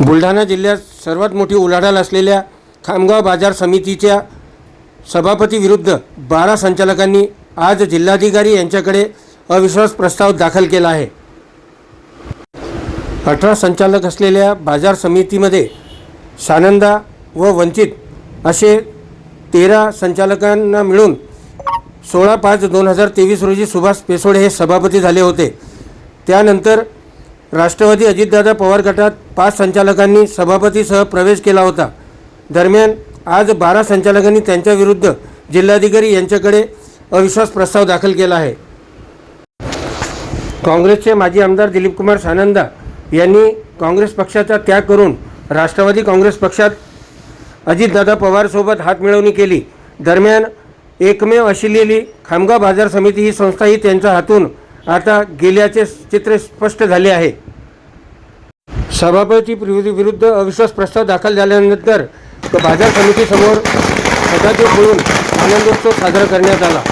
बुलढाणा जिल्ह्यात सर्वात मोठी उलाढाल असलेल्या खामगाव बाजार समितीच्या सभापतीविरुद्ध बारा संचालकांनी आज जिल्हाधिकारी यांच्याकडे अविश्वास प्रस्ताव दाखल केला आहे. अठरा संचालक असलेल्या बाजार समितीमध्ये सानंदा व वंचित असे तेरा संचालकांना मिळून सोळा पाच दोन हजार तेवीस रोजी सुभाष पेसोडे हे सभापती झाले होते. त्यानंतर राष्ट्रवादी अजितदादा पवार गटात पाच संचालकांनी सभापतीसह प्रवेश केला होता. दरम्यान आज बारा संचालकांनी त्यांच्याविरुद्ध जिल्हाधिकारी यांच्याकडे अविश्वास प्रस्ताव दाखल केला आहे. काँग्रेसचे माजी आमदार दिलीपकुमार सानंदा यांनी काँग्रेस पक्षाचा त्याग करून राष्ट्रवादी काँग्रेस पक्षात अजितदादा पवारसोबत हातमिळवणी केली. दरम्यान एकमेव असलेली खामगाव बाजार समिती ही संस्थाही त्यांच्या हातून आता गेल्याचे चित्र स्पष्ट झाले आहे. सभापती विरुद्ध विरुद्ध अविश्वास प्रस्ताव दाखल झाल्यानंतर बाजार समितीसमोर फटाके फोडून आनंदोत्सव साजरा करण्यात आला.